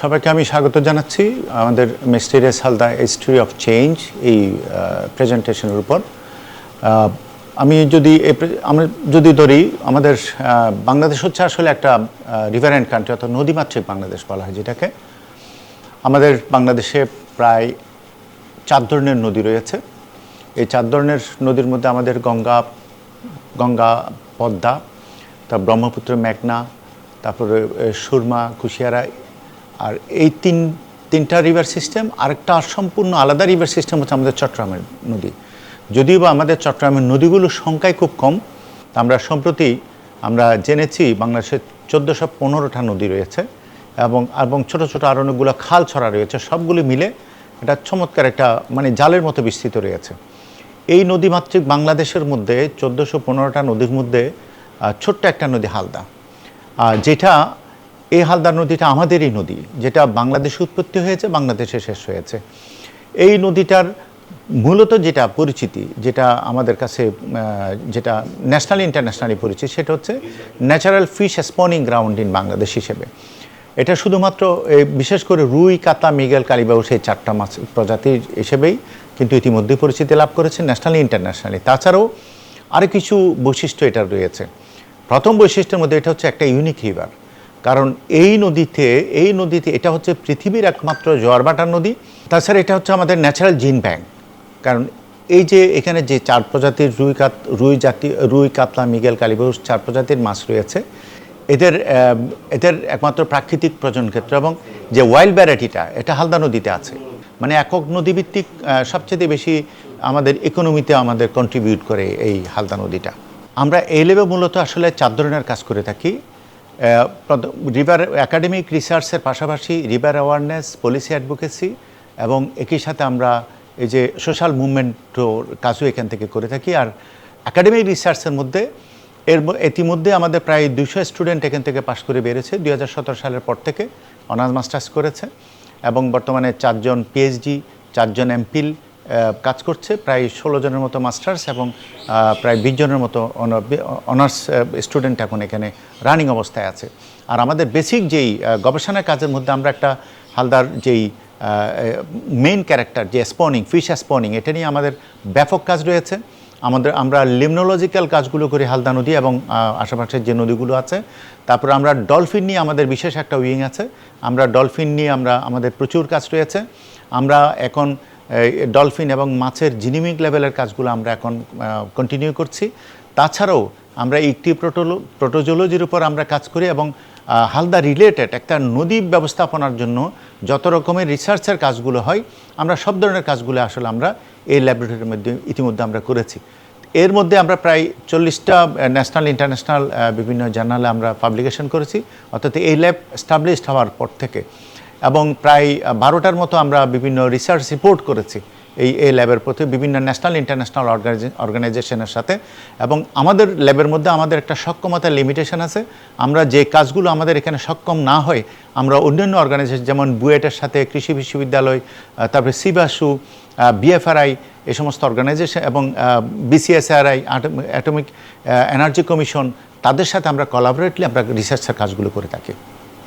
সবাইকে আমি স্বাগত জানাচ্ছি আমাদের mysterious Halda history of change এই প্রেজেন্টেশনের উপর। আমি যদি আমরা যদি ধরি, আমাদের বাংলাদেশ হচ্ছে আসলে একটা রিভার অ্যান্ড কান্ট্রি অর্থাৎ নদীমাতৃক বাংলাদেশ বলা হয় যেটাকে। আমাদের বাংলাদেশে প্রায় চার ধরনের নদী রয়েছে। এই চার ধরনের নদীর মধ্যে আমাদের গঙ্গা গঙ্গা, পদ্মা তা ব্রহ্মপুত্র মেঘনা, তারপরে সুরমা, কুশিয়ারা আর এই তিন, তিনটা রিভার সিস্টেম আরেকটা সম্পূর্ণ আলাদা রিভার সিস্টেম হচ্ছে আমাদের চট্টগ্রামের নদী। যদিও বা আমাদের চট্টগ্রামের নদীগুলোর সংখ্যায় খুব কম আমরা সম্প্রতি আমরা জেনেছি বাংলাদেশের চোদ্দোশো পনেরোটা নদী রয়েছে এবং এবং ছোট ছোট আর অনেকগুলো খাল ছড়া রয়েছে, সবগুলি মিলে এটা চমৎকার একটা মানে জালের মতো বিস্তৃত রয়েছে। এই নদীমাতৃক বাংলাদেশের মধ্যে চোদ্দোশো পনেরোটা নদীর মধ্যে ছোট্ট একটা নদী হালদা যেটা এই হালদা নদীটা আমাদেরই নদী, যেটা বাংলাদেশে উৎপত্তি হয়েছে, বাংলাদেশে শেষ হয়েছে। এই নদীটার মূলত যেটা পরিচিতি, যেটা আমাদের কাছে যেটা ন্যাশনাল ইন্টারন্যাশনালি পরিচিত, সেটা হচ্ছে natural fish spawning ground in Bangladesh হিসেবে। এটা শুধুমাত্র বিশেষ করে রুই কাতা মৃগেল কালিবাউ সেই চারটা মাছ প্রজাতির হিসেবেই কিন্তু ইতিমধ্যে পরিচিতি লাভ করেছে ন্যাশনালি ইন্টারন্যাশনালি তাছাড়াও আরও কিছু বৈশিষ্ট্য এটার রয়েছে। প্রথম বৈশিষ্ট্যের মধ্যে এটা হচ্ছে একটা ইউনিক রিভার কারণ এই নদীতে এই নদীতে এটা হচ্ছে পৃথিবীর একমাত্র জোয়ারবাটার নদী। তাছাড়া এটা হচ্ছে আমাদের ন্যাচারাল জিন ব্যাংক কারণ এই যে এখানে যে চার প্রজাতির রুই কাত রুই জাতি, রুই, কাতলা, মিগেল কালিবাউস চার প্রজাতির মাছ রয়েছে। এদের এদের একমাত্র প্রাকৃতিক প্রজনন ক্ষেত্র এবং যে ওয়াইল্ড ভ্যারাইটিটা এটা হালদা নদীতে আছে। মানে একক নদীভিত্তিক সবচেয়ে বেশি আমাদের ইকোনমিতে আমাদের কন্ট্রিবিউট করে এই হালদা নদীটা। আমরা এই লেভে মূলত আসলে চার ধরনের কাজ করে থাকি। রিভার একাডেমিক রিসার্চের পাশাপাশি রিভার অ্যাওয়ারনেস পলিসি অ্যাডভোকেসি এবং একই সাথে আমরা এই যে সোশ্যাল মুভমেন্টর কাজও এখান থেকে করে থাকি। আর একাডেমিক রিসার্চের মধ্যে, এর ইতিমধ্যে আমাদের প্রায় দুশো স্টুডেন্ট এখান থেকে পাশ করে বেরিয়েছে দু হাজার সতেরো সালের পর থেকে অনার্স মাস্টার্স করেছে এবং বর্তমানে চারজন পিএইচডি চারজন এমপিল কাজ করছে। প্রায় ষোলো জনের মতো মাস্টার্স এবং প্রায় বিশ জনের মতো অনার্স স্টুডেন্ট এখন এখানে রানিং অবস্থায় আছে। আর আমাদের বেসিক যেই আহ, গবেষণার কাজের মধ্যে আমরা একটা হালদার যেই মেইন ক্যারেক্টার যে স্পনিং ফিশ স্পনিং এটা নিয়ে আমাদের ব্যাপক কাজ রয়েছে। আমাদের আমরা লিমনোলজিক্যাল কাজগুলো করি হালদা নদী এবং আশেপাশের যে নদীগুলো আছে। তারপর আমরা ডলফিন নিয়ে আমাদের বিশেষ একটা উইং আছে। আমরা ডলফিন নিয়ে আমরা আমাদের প্রচুর কাজ রয়েছে। আমরা এখন ডলফিন এবং মাছের জিনিমিক লেভেলের কাজগুলো আমরা এখন কন্টিনিউ করছি। তাছাড়াও আমরা ইকটি প্রোটোলো প্রোটোজোলজির উপর আমরা কাজ করি এবং হালদা রিলেটেড একটা নদী ব্যবস্থাপনার জন্য যত রকমের রিসার্চের কাজগুলো হয়, আমরা সব ধরনের কাজগুলো আসলে আমরা এই ল্যাবরেটরির মধ্যে ইতিমধ্যে আমরা করেছি। এর মধ্যে আমরা প্রায় চল্লিশটা ন্যাশনাল ইন্টারন্যাশনাল বিভিন্ন জার্নালে আমরা পাবলিকেশন করেছি। অর্থাৎ এই ল্যাব স্টাবলিশড হওয়ার পর থেকে এবং প্রায় বারোটার মতো আমরা বিভিন্ন রিসার্চ রিপোর্ট করেছি এই এই ল্যাবের প্রতি, বিভিন্ন ন্যাশনাল ইন্টারন্যাশনাল অর্গানাইজেশনের সাথে। এবং আমাদের ল্যাবের মধ্যে আমাদের একটা সক্ষমতার লিমিটেশন আছে। আমরা যে কাজগুলো আমাদের এখানে সক্ষম না হয়, আমরা অন্যান্য অর্গানাইজেশন যেমন বুয়েটের সাথে, কৃষি বিশ্ববিদ্যালয় তারপরে সিবাসু বিএফআরআই এই সমস্ত অর্গানাইজেশন এবং বিসিএসআরআই অ্যাটমিক এনার্জি কমিশন তাদের সাথে আমরা কোলাবোরেটলি আমরা রিসার্চের কাজগুলো করে থাকি।